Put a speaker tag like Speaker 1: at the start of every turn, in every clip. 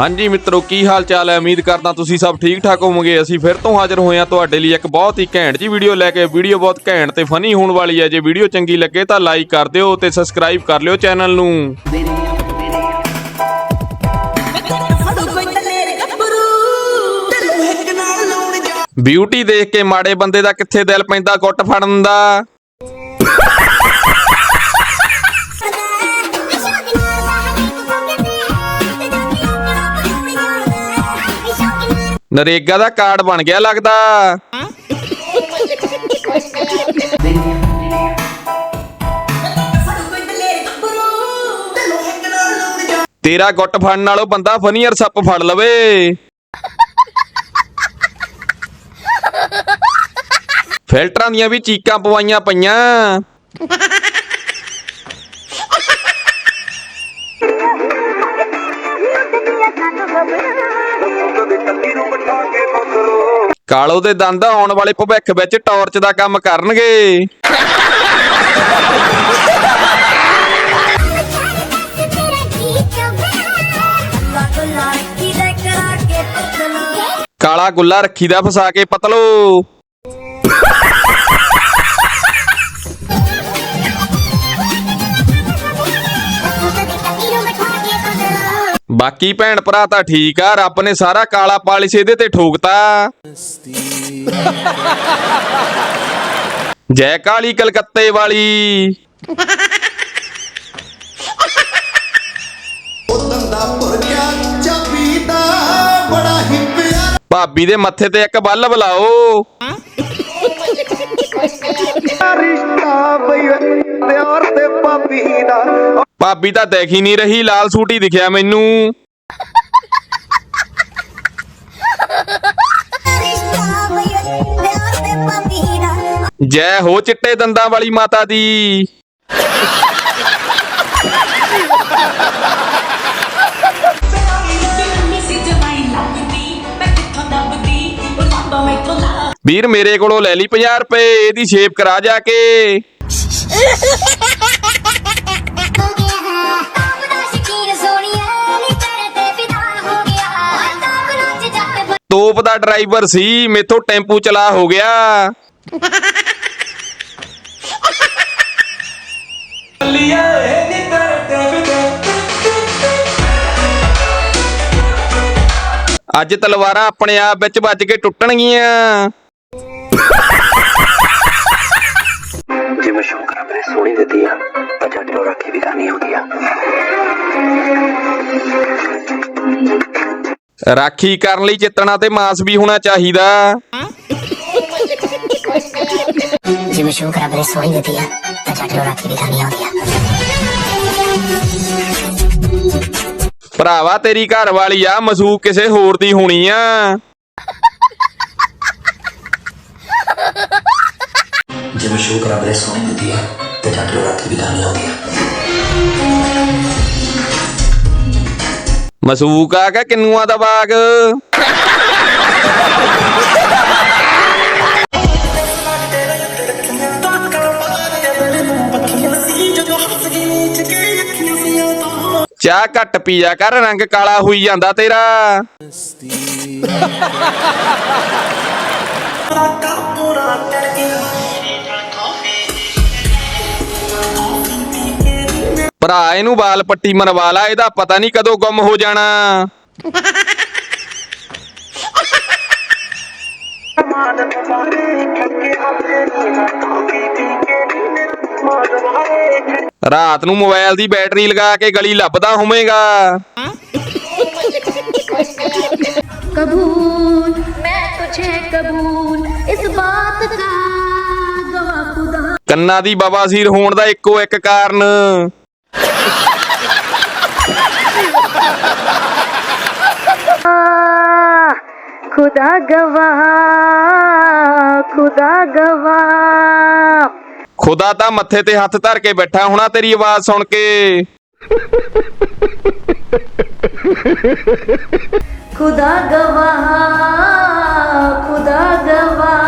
Speaker 1: ਹਾਂਜੀ ਮਿੱਤਰੋ, ਕੀ ਹਾਲ ਚਾਲ ਹੈ? ਉਮੀਦ ਕਰਦਾ ਤੁਸੀਂ ਸਭ ਠੀਕ ਠਾਕ ਹੋਵੋਗੇ। ਅਸੀਂ ਫਿਰ ਤੋਂ ਹਾਜ਼ਰ ਹੋਏ ਹਾਂ ਤੁਹਾਡੇ ਲਈ ਇੱਕ ਬਹੁਤ ਹੀ ਘੈਂਟ ਜੀ ਵੀਡੀਓ ਲੈ ਕੇ। ਵੀਡੀਓ ਬਹੁਤ ਘੈਂਟ ਤੇ ਫਨੀ ਹੋਣ ਵਾਲੀ ਹੈ। ਜੇ ਵੀਡੀਓ ਚੰਗੀ ਲੱਗੇ ਤਾਂ ਲਾਈਕ ਕਰ ਦਿਓ ਤੇ ਸਬਸਕ੍ਰਾਈਬ ਕਰ ਲਿਓ ਚੈਨਲ ਨੂੰ। ਬਿਊਟੀ ਦੇਖ ਕੇ ਮਾੜੇ ਬੰਦੇ ਦਾ ਕਿੱਥੇ ਦਿਲ ਪੈਂਦਾ ਗੁੱਟ ਫੜਨ ਦਾ? ਨਰੇਗਾ ਦਾ ਕਾਰਡ ਬਣ ਗਿਆ ਲੱਗਦਾ।
Speaker 2: ਤੇਰਾ
Speaker 1: ਗੁੱਟ ਫੜਨ ਨਾਲੋਂ ਬੰਦਾ ਫਨੀਅਰ ਸੱਪ ਫੜ ਲਵੇ। ਫਿਲਟਰਾਂ ਦੀਆਂ ਵੀ ਚੀਕਾਂ ਪਵਾਈਆਂ ਪਈਆਂ। ਕਾਲੋ ਦੇ ਦੰਦ ਆਉਣ ਵਾਲੇ ਭਵਿੱਖ ਵਿੱਚ ਟਾਰਚ ਦਾ ਕੰਮ ਕਰਨਗੇ। ਕਾਲਾ ਗੁੱਲਾ ਰੱਖੀ ਦਾ ਫਸਾ ਕੇ ਪਤਲੋ। ਬਾਕੀ ਭੈਣ ਭਰਾ ਤਾਂ ਠੀਕ ਆ, ਰੱਬ ਨੇ ਸਾਰਾ ਕਾਲਾ ਪਾਲਿਸ਼ ਇਹਦੇ ਤੇ ਠੋਕਤਾ। ਜੈ ਕਾਲੀ ਕਲਕੱਤੇ ਵਾਲੀ। ਭਾਬੀ ਦੇ ਮੱਥੇ ਤੇ ਇੱਕ ਬੱਲਬ ਲਾਓ
Speaker 3: ਰਿਸ਼ਤਾ ਬਈ ਪਿਆਰ ਤੇ ਭਾਬੀ ਦਾ
Speaker 1: ਭਾਬੀ ਤਾਂ ਦੇਖ ਹੀ ਨਹੀਂ ਰਹੀ, ਲਾਲ ਸੂਟ ਹੀ ਦਿਖਿਆ ਮੈਨੂੰ। ਜੈ ਹੋ ਚਿੱਟੇ ਦੰਦਾਂ ਵਾਲੀ ਮਾਤਾ ਦੀ। ਵੀਰ ਮੇਰੇ ਕੋਲੋਂ ਲੈ ਲਈ 50 ਰੁਪਏ ਇਹਦੀ ਸ਼ੇਪ ਕਰਾ ਜਾ ਕੇ। ਤੋਪ ਦਾ ਡਰਾਈਵਰ ਸੀ ਮੇਥੋਂ ਟੈਂਪੂ ਚਲਾ ਹੋ ਗਿਆ। ਅੱਜ ਤਲਵਾਰਾਂ ਆਪਣੇ ਆਪ ਵਿੱਚ ਵੱਜ ਕੇ ਟੁੱਟਣਗੀਆਂ।
Speaker 4: ਸੋਹਣੀ ਦਿੱਤੀ ਆ। ਤਾਂ ਜੱਟ ਨੂੰ ਰਾਖੀ ਵੀ ਕਰਨੀ ਆਉਂਦੀ ਆ।
Speaker 1: ਰਾਖੀ ਕਰਨ ਲਈ ਚਿੱਤਣਾ ਤੇ ਮਾਸ ਵੀ ਹੋਣਾ ਚਾਹੀਦਾ।
Speaker 5: ਜਿਵੇਂ ਸ਼ੌਂਕ ਰੱਬ ਨੇ ਸੋਹਣੀ ਦਿੱਤੀ ਆ। ਤਾਂ ਜੱਟ ਨੂੰ ਰਾਖੀ ਵੀ ਕਰਨੀ ਆਉਂਦੀ ਆ।
Speaker 1: ਭਰਾਵਾ ਤੇਰੀ ਘਰ ਵਾਲੀ ਆ ਮਸੂਕ ਕਿਸੇ ਹੋਰ ਦੀ ਹੋਣੀ ਆ।
Speaker 4: ਜਿਵੇਂ ਸ਼ੌਂਕ ਰੱਬ ਨੇ ਸੋਹਣੀ ਦਿੱਤੀ ਆ। ਵੀ ਕਰਨੀ ਆਉਂਦੀ ਆ
Speaker 1: ਮਸੂਕ ਆ ਕੇ ਕਿੰਨੂਆਂ ਦਾ ਬਾਗ ਚਾਹ ਘੱਟ ਪੀਆ ਕਰ ਰੰਗ ਕਾਲਾ ਹੋਈ ਜਾਂਦਾ ਤੇਰਾ ਭਰਾ ਇਹਨੂੰ ਬਾਲ ਪੱਟੀ ਮਰਵਾ ਲਾ ਇਹਦਾ ਪਤਾ ਨਹੀਂ ਕਦੋਂ ਗੁੰਮ ਹੋ ਜਾਣਾ। ਰਾਤ ਨੂੰ ਮੋਬਾਈਲ ਦੀ ਬੈਟਰੀ ਲਗਾ ਕੇ ਗਲੀ ਲੱਭਦਾ ਹੋਵੇਂਗਾ।
Speaker 6: ਕਬੂਲ ਮੈਂ ਤੁਝੇ ਕਬੂਲ ਇਸ ਬਾਤ ਦਾ ਗਵਾ ਖੁਦਾ।
Speaker 1: ਕੰਨਾਂ ਦੀ ਬਵਾਸੀਰ ਹੋਣ ਦਾ ਇੱਕੋ ਇੱਕ ਕਾਰਨ।
Speaker 6: खुदा गवाह खुदा गवाह
Speaker 1: ਖੁਦਾ ਤਾਂ ਮੱਥੇ ਤੇ ਹੱਥ ਧਰ ਕੇ ਬੈਠਾ ਹੋਣਾ ਤੇਰੀ ਆਵਾਜ਼ ਸੁਣ ਕੇ
Speaker 6: खुदा गवाह खुदा गवाह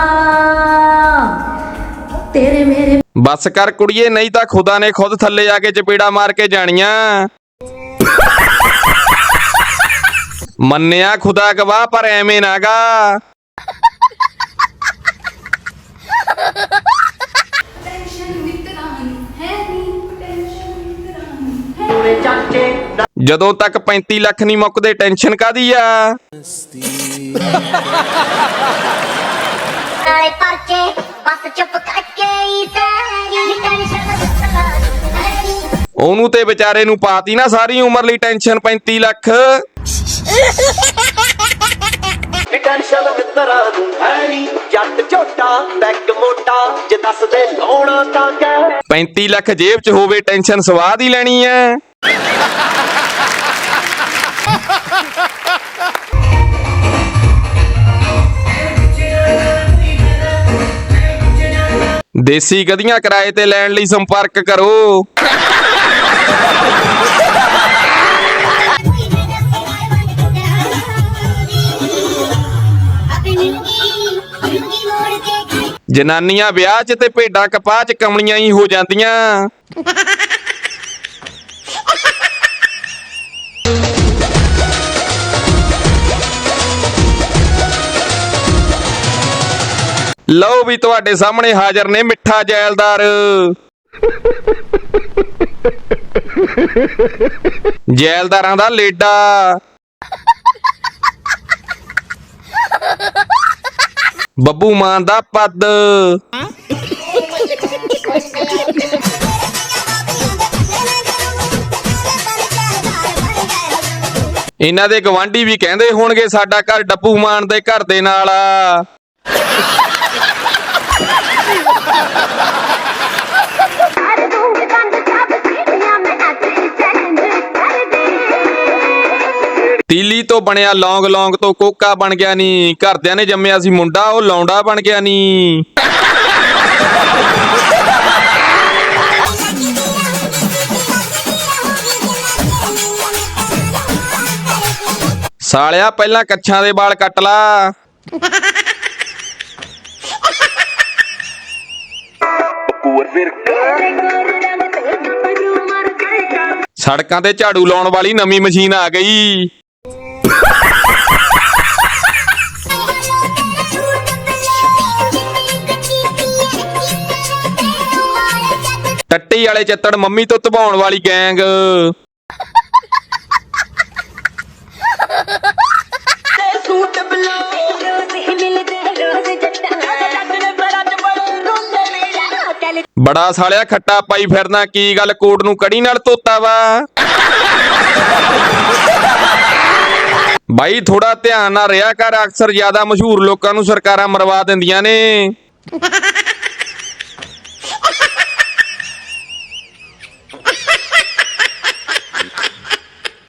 Speaker 6: तेरे मेरे
Speaker 1: ਬਸ ਕਰ ਕੁੜੀਏ ਨਹੀਂ ਤਾਂ ਖੁਦਾ ਨੇ ਖੁਦ ਥੱਲੇ ਆ ਕੇ ਚਪੇੜਾ ਮਾਰ ਕੇ ਜਾਣੀਆਂ ਮੰਨਿਆ ਖੁਦਾ ਗਵਾਹ ਪਰ ਐਵੇਂ ਨਾਗਾ ਜਦੋਂ ਤੱਕ 35 ਲੱਖ ਨਹੀਂ ਮੁੱਕਦੇ ਟੈਨਸ਼ਨ ਕਾਦੀ ਆ?
Speaker 5: ਨਾਲੇ ਪਰਚੇ ਬਸ ਚੁੱਪ ਕਰਕੇ ਹੀ ਤੇਰੀ ਟੈਨਸ਼ਨ
Speaker 1: ਉਹਨੂੰ ਤੇ ਵਿਚਾਰੇ ਨੂੰ ਪਾਤੀ ਨਾ ਸਾਰੀ ਉਮਰ ਲਈ ਟੈਨਸ਼ਨ 35 ਲੱਖ।
Speaker 7: ਟੈਨਸ਼ਨ ਮਿੱਤਰਾਂ ਨੂੰ ਹੈ ਜੱਟ ਝੋਟਾ ਬੈਕ ਮੋਟਾ ਜੇ ਦੱਸਦੇ ਲਾਉਣਾ ਤਾਂ ਕਹਿ
Speaker 1: 35 ਲੱਖ ਜੇਬ 'ਚ ਹੋਵੇ ਟੈਨਸ਼ਨ, ਸਵਾਦ ਹੀ ਲੈਣੀ ਐ ਦੇਸੀ ਗਧੀਆਂ ਕਿਰਾਏ ਤੇ ਲੈਣ ਲਈ ਸੰਪਰਕ ਕਰੋ। ਜਨਾਨੀਆਂ ਵਿਆਹ 'ਚ ਤੇ ਭੇਡਾਂ ਕਪਾਹ 'ਚ ਕਮਲੀਆਂ ਹੀ ਹੋ ਜਾਂਦੀਆਂ। ਲਓ ਵੀ ਤੁਹਾਡੇ ਸਾਹਮਣੇ ਹਾਜ਼ਰ ਨੇ ਮਿੱਠਾ ਜੈਲਦਾਰ। ਜੈਲਦਾਰਾਂ ਦਾ ਲੇਡਾ। ਬੱਬੂ ਮਾਨ ਦਾ ਪੱਦ। ਇਹਨਾਂ ਦੇ ਗਵਾਂਢੀ ਵੀ ਕਹਿੰਦੇ ਹੋਣਗੇ ਸਾਡਾ ਘਰ ਡੱਬੂ ਮਾਨ ਦੇ ਘਰ ਦੇ ਨਾਲ ਆ। ਤੀਲੀ ਤੋਂ ਬਣਿਆ ਲੌਂਗ ਲੌਂਗ ਤੋਂ ਕੋਕਾ ਬਣ ਗਿਆ ਨੀ। ਘਰਦਿਆਂ ਨੇ ਜੰਮਿਆ ਸੀ ਮੁੰਡਾ, ਉਹ ਲੌਂਡਾ ਬਣ ਗਿਆ ਨੀ। ਸਾਲਿਆ, ਪਹਿਲਾਂ ਕੱਛਾਂ ਦੇ ਵਾਲ ਕੱਟ ਲਾ। ਸੜਕਾਂ ਤੇ ਝਾੜੂ ਲਾਉਣ ਵਾਲੀ ਨਵੀਂ ਮਸ਼ੀਨ ਆ ਗਈ। ਟੱਟੀ ਵਾਲੇ ਚੱਤੜ ਮੰਮੀ ਤੋਂ ਧਵਾਉਣ ਵਾਲੀ ਗੈਂਗ।
Speaker 2: ਸੂਟ
Speaker 1: ਬੜਾ ਸਾਲਿਆ ਖੱਟਾ ਪਾਈ ਫਿਰਦਾ ਕੀ ਗੱਲ ਕੋਟ ਨੂੰ ਕੜੀ ਨਾਲ ਧੋਤਾ ਵਾ? ਬਾਈ ਥੋੜਾ ਧਿਆਨ ਨਾਲ ਰਿਹਾ ਕਰ ਅਕਸਰ ਜ਼ਿਆਦਾ ਮਸ਼ਹੂਰ ਲੋਕਾਂ ਨੂੰ ਸਰਕਾਰਾਂ ਮਰਵਾ ਦਿੰਦੀਆਂ ਨੇ।